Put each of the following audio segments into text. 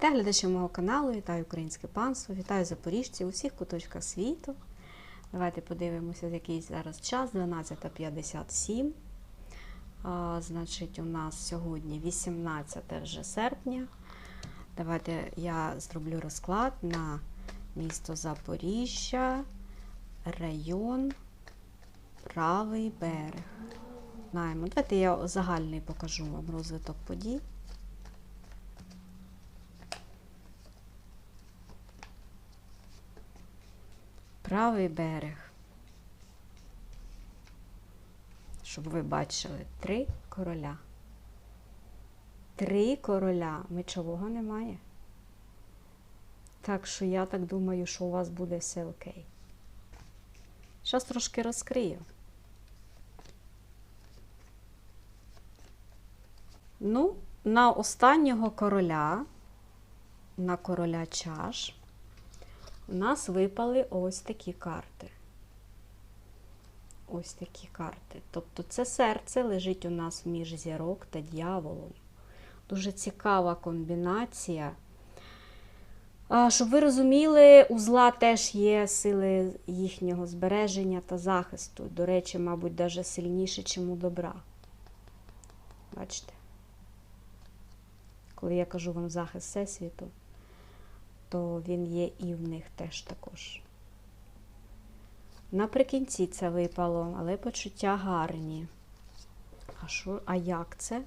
Вітаю глядачів мого каналу, вітаю українське панство, вітаю запоріжців у всіх куточках світу. Давайте подивимося, який зараз час, 12.57. А, значить, у нас сьогодні 18 вже серпня. Давайте я зроблю розклад на місто Запоріжжя, район, правий берег. Знаємо. Давайте я загальний покажу вам розвиток подій. Правий берег. Щоб ви бачили, три короля. Три короля. Мечового немає. Так що я так думаю, що у вас буде все окей. Зараз трошки розкрию. Ну, на останнього короля, на короля чаш, у нас випали ось такі карти. Ось такі карти. Тобто це серце лежить у нас між зірок та дьяволом. Дуже цікава комбінація. Щоб ви розуміли, у зла теж є сили їхнього збереження та захисту. До речі, мабуть, навіть сильніше, ніж у добра. Бачите? Коли я кажу вам захист Всесвіту, то він є і в них теж також. Наприкінці це випало, але почуття гарні. А що, а як це?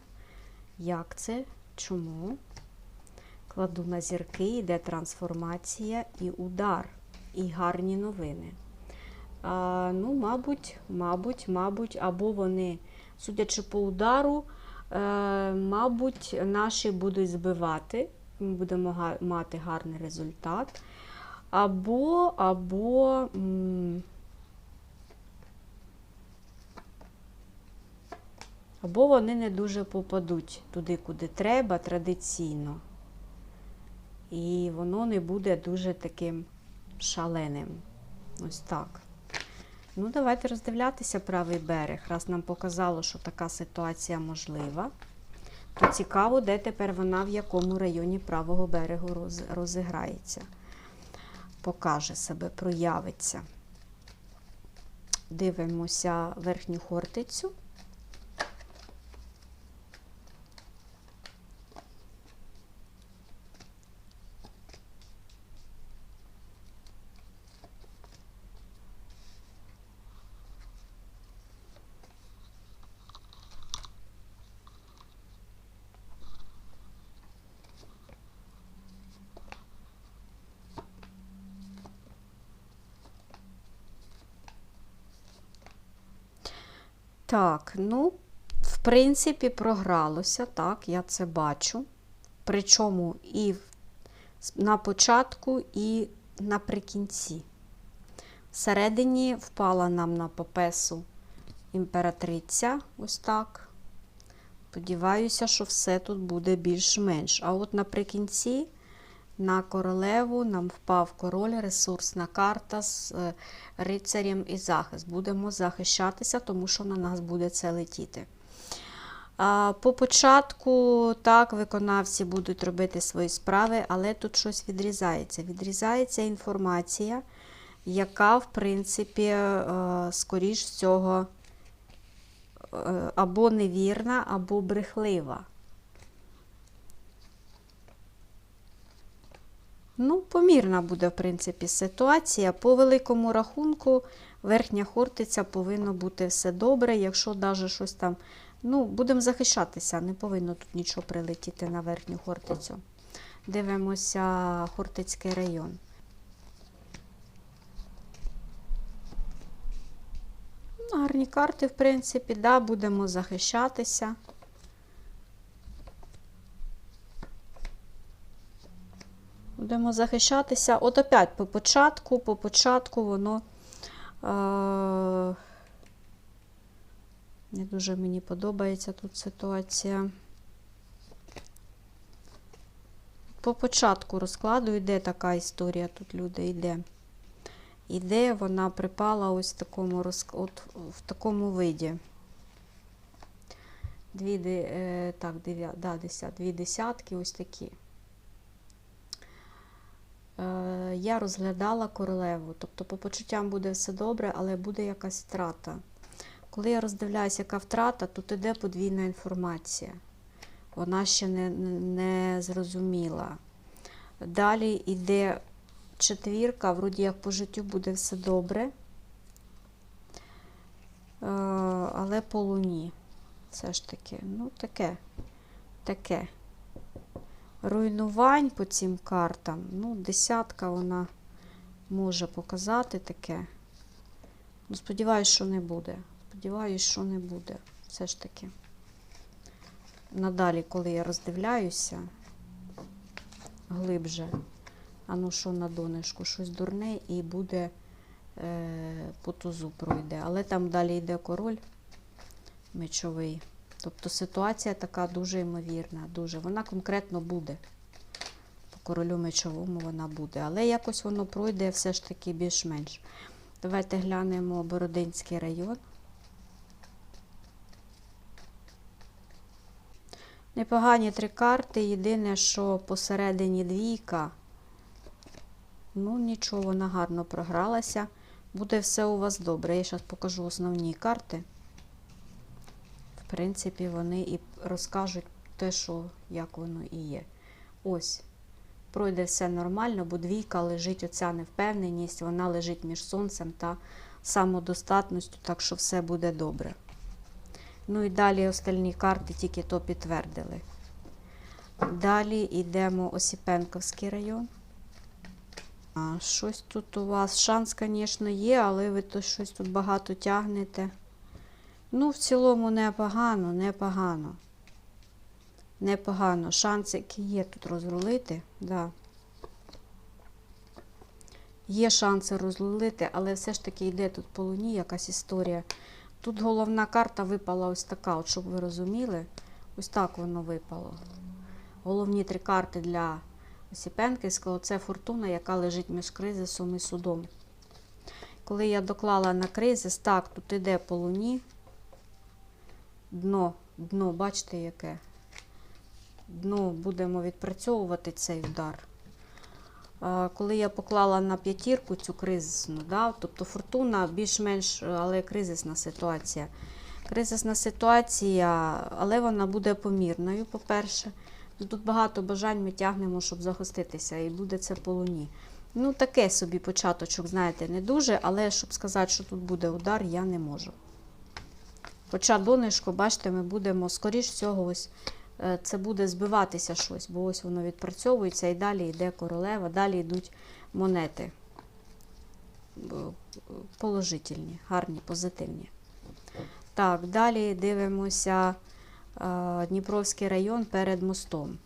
Як це? Чому? Кладу на зірки, йде трансформація і удар, і гарні новини. А, Ну, мабуть, мабуть, мабуть, або вони, судячи по удару, е, мабуть, наші будуть збивати. Ми будемо мати гарний результат. Або, або. Або вони не дуже попадуть туди, куди треба, традиційно. І воно не буде дуже таким шаленим. Ось так. Ну, давайте роздивлятися правий берег. Раз нам показало, що така ситуація можлива, то цікаво, де тепер вона в якому районі правого берегу роз- розіграється. Покаже себе, проявиться. Дивимося верхню хортицю. Так, ну, в принципі, програлося, так, я це бачу. Причому і на початку, і наприкінці. Всередині впала нам на попесу імператриця, ось так. Сподіваюся, що все тут буде більш-менш. А от наприкінці на королеву нам впав король, ресурсна карта з е, рицарем і захист. Будемо захищатися, тому що на нас буде це летіти. По початку, так, виконавці будуть робити свої справи, але тут щось відрізається. Відрізається інформація, яка, в принципі, е, скоріш всього, е, або невірна, або брехлива. Ну, помірна буде, в принципі, ситуація. По великому рахунку, верхня хортиця повинно бути все добре. Якщо навіть щось там, ну, будемо захищатися, не повинно тут нічого прилетіти на верхню хортицю. Дивимося Хортицький район. Ну, Гарні карти, в принципі, да, будемо захищатися. Будемо захищатися. От опять по початку, по початку воно е- не дуже мені подобається тут ситуація. По початку розкладу йде така історія, тут люди йде. Іде, вона припала ось в такому, от, в такому виді. Дві, е, так, дев'я... дві десятки ось такі. е, я розглядала королеву. Тобто, по почуттям буде все добре, але буде якась втрата. Коли я роздивляюся, яка втрата, тут іде подвійна інформація. Вона ще не, не зрозуміла. Далі йде четвірка, вроді як по життю буде все добре. Е, але по луні. Все ж таки, ну таке, таке. Руйнувань по цим картам. Ну, десятка вона може показати таке. Ну, сподіваюсь, що не буде. Сподіваюсь, що не буде. Все ж таки. Надалі, коли я роздивляюся глибже, а ну що на донечку, щось дурне і буде е, по тузу пройде. Але там далі йде король мечовий. Тобто ситуація така дуже ймовірна, дуже. Вона конкретно буде. По королю мечовому вона буде. Але якось воно пройде все ж таки більш-менш. Давайте глянемо Бородинський район. Непогані три карти. Єдине, що посередині двійка. Ну, нічого, вона гарно програлася. Буде все у вас добре. Я зараз покажу основні карти. Принципі, вони і розкажуть те, що як воно і є. Ось. Пройде все нормально, бо двійка лежить оця невпевненість, вона лежить між сонцем та самодостатністю, так що все буде добре. Ну і далі остальні карти тільки то підтвердили. Далі йдемо Осіпенковський район. А, щось тут у вас шанс, звісно, є, але ви то щось тут багато тягнете. Ну, в цілому непогано, непогано. Непогано. Шанс, який є тут розрулити, да. Є шанси розрулити, але все ж таки йде тут по луні якась історія. Тут головна карта випала ось така, от щоб ви розуміли, ось так воно випало. Головні три карти для Осіпенківського це фортуна, яка лежить між кризисом і судом. Коли я доклала на кризис, так, тут іде по луні. Дно, дно, бачите, яке? Дно будемо відпрацьовувати цей удар. Коли я поклала на п'ятірку цю кризисну, да, тобто фортуна більш-менш, але кризисна ситуація. Кризисна ситуація, але вона буде помірною, по-перше. Ну, Тут багато бажань ми тягнемо, щоб захиститися, і буде це по луні. Ну, таке собі початочок, знаєте, не дуже, але щоб сказати, що тут буде удар, я не можу. Хоча донишко, бачите, ми будемо, скоріш всього, ось е, це буде збиватися щось, бо ось воно відпрацьовується і далі йде королева, далі йдуть монети. Положительні, гарні, позитивні. Так, далі дивимося е, Дніпровський район перед мостом.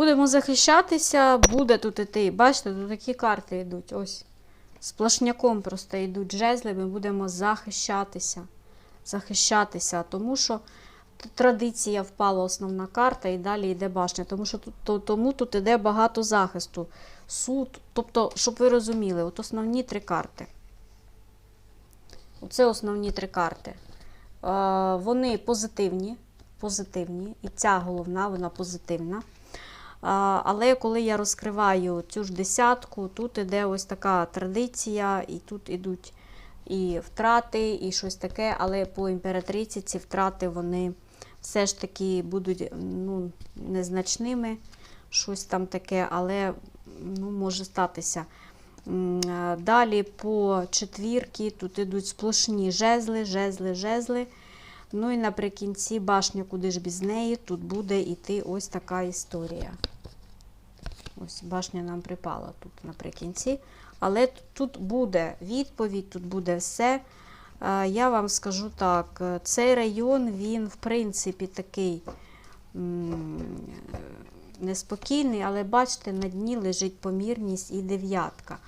Будемо захищатися, буде тут іти. Бачите, тут такі карти йдуть. Ось. Сплошняком просто йдуть жезли, ми будемо захищатися. Захищатися, тому що традиція впала основна карта і далі йде башня. Тому що тут, то- тому тут іде багато захисту. Суд. Тобто, щоб ви розуміли, от основні три карти. Оце основні три карти. Вони позитивні, позитивні, і ця головна, вона позитивна. Але коли я розкриваю цю ж десятку, тут іде ось така традиція, і тут ідуть і втрати, і щось таке, але по імператриці ці втрати вони все ж таки будуть ну, незначними, щось там таке, але ну, може статися. Далі по четвірки тут ідуть сплошні жезли, жезли, жезли. Ну і наприкінці башня, куди ж без неї, тут буде йти ось така історія. Ось башня нам припала тут наприкінці. Але тут буде відповідь, тут буде все. Е, Я вам скажу так: е, цей район, він, в принципі, такий неспокійний, але бачите, на дні лежить помірність і дев'ятка.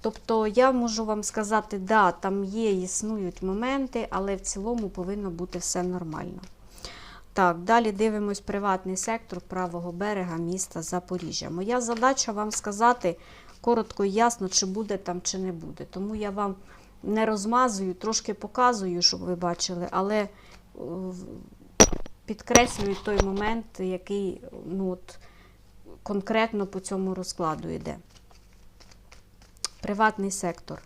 Тобто я можу вам сказати, да, там є, існують моменти, але в цілому повинно бути все нормально. Так, далі дивимось приватний сектор правого берега міста Запоріжжя. Моя задача вам сказати коротко і ясно, чи буде там, чи не буде. Тому я вам не розмазую, трошки показую, щоб ви бачили, але е, підкреслюю той момент, який ну, от, конкретно по цьому розкладу йде. Приватний сектор.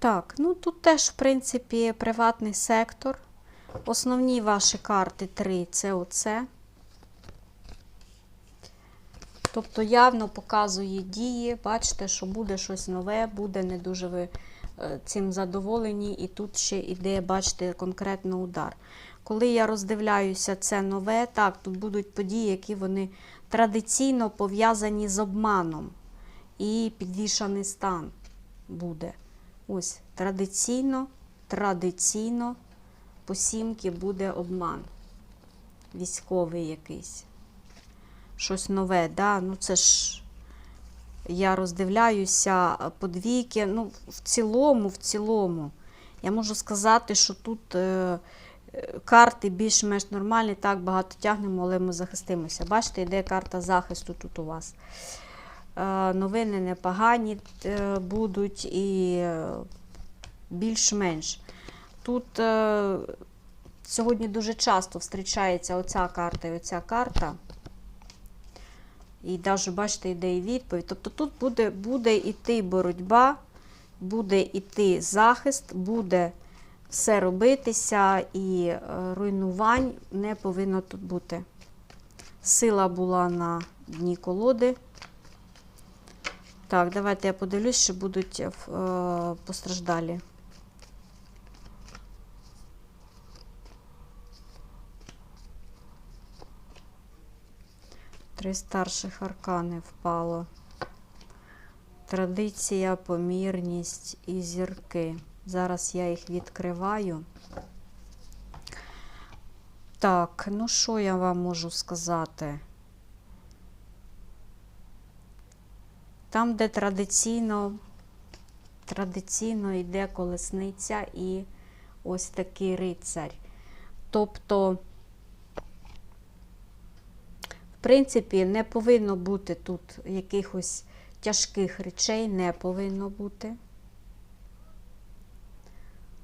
Так, ну тут теж, в принципі, приватний сектор. Основні ваші карти три це оце. Тобто явно показує дії, бачите, що буде щось нове, буде не дуже ви е, цим задоволені, і тут ще йде, бачите, конкретно удар. Коли я роздивляюся це нове, так, тут будуть події, які вони традиційно пов'язані з обманом і підвішаний стан буде. Ось традиційно, традиційно по сімки буде обман. Військовий якийсь. Щось нове, да? ну це ж я роздивляюся подвійки. Ну, в цілому, в цілому, я можу сказати, що тут е, карти більш-менш нормальні, так багато тягнемо, але ми захистимося. Бачите, йде карта захисту тут у вас. Е, новини непогані е, будуть і е, більш-менш. Тут сьогодні дуже часто зустрічається оця карта і оця карта. І навіть, бачите, йде і відповідь. Тобто тут буде, буде йти боротьба, буде йти захист, буде все робитися, і руйнувань не повинно тут бути. Сила була на дні колоди. Так, давайте я подивлюсь, що будуть е, постраждалі. Три старших аркани впало. Традиція, помірність і зірки. Зараз я їх відкриваю. Так, ну що я вам можу сказати? Там, де традиційно, традиційно йде колесниця і ось такий рицарь. Тобто, в принципі, не повинно бути тут якихось тяжких речей, не повинно бути.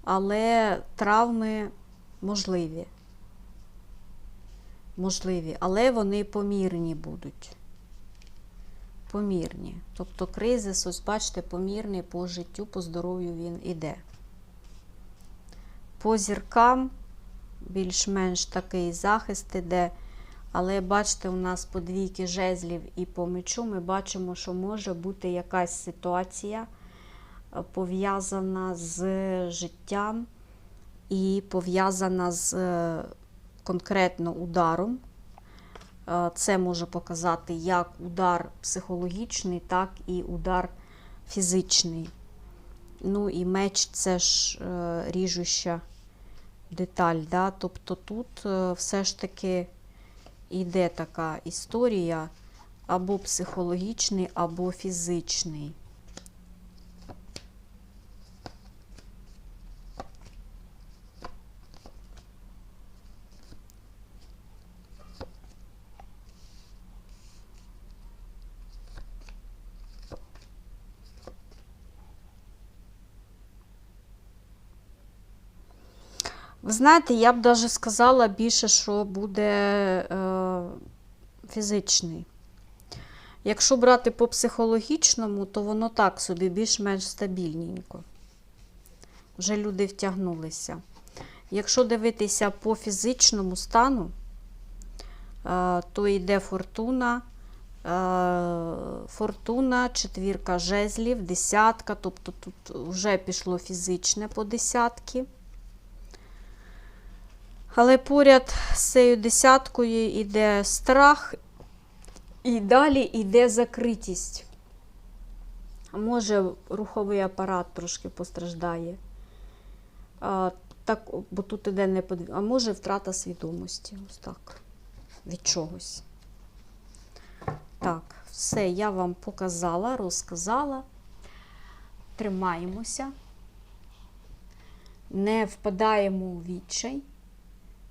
Але травми можливі. Можливі, але вони помірні будуть. Помірні. Тобто кризис, ось бачите, помірний по життю, по здоров'ю він іде. По зіркам більш-менш такий захист іде. Але бачите, у нас по двійки жезлів і по мечу ми бачимо, що може бути якась ситуація е, пов'язана з життям і пов'язана з е, конкретно ударом. Е, Це може показати як удар психологічний, так і удар фізичний. Ну і меч це ж е, ріжуща деталь. Да? Тобто тут е, все ж таки йде така історія або психологічний, або фізичний. Ви знаєте, я б навіть сказала більше, що буде е, фізичний. Якщо брати по психологічному, то воно так собі більш-менш стабільненько. Вже люди втягнулися. Якщо дивитися по фізичному стану, е, то йде фортуна, е, фортуна, четвірка жезлів, десятка, тобто тут вже пішло фізичне по десятки. Але поряд з цією десяткою йде страх, і далі йде закритість. Може, руховий апарат трошки постраждає. А, так, бо тут іде не подв... А може втрата свідомості. Ось так. Від чогось. Так, все, я вам показала, розказала. Тримаємося. Не впадаємо у відчай.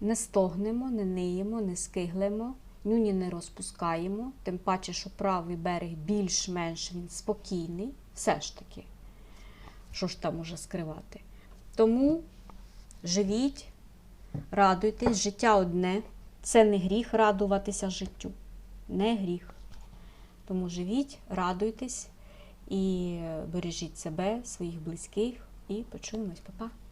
Не стогнемо, не ниємо, не скиглимо, нюні не розпускаємо, тим паче, що правий берег більш-менш він спокійний, все ж таки. Що ж там може скривати? Тому живіть, радуйтесь, життя одне. Це не гріх радуватися життю. Не гріх. Тому живіть, радуйтесь і бережіть себе, своїх близьких, і почуємось, Па-па.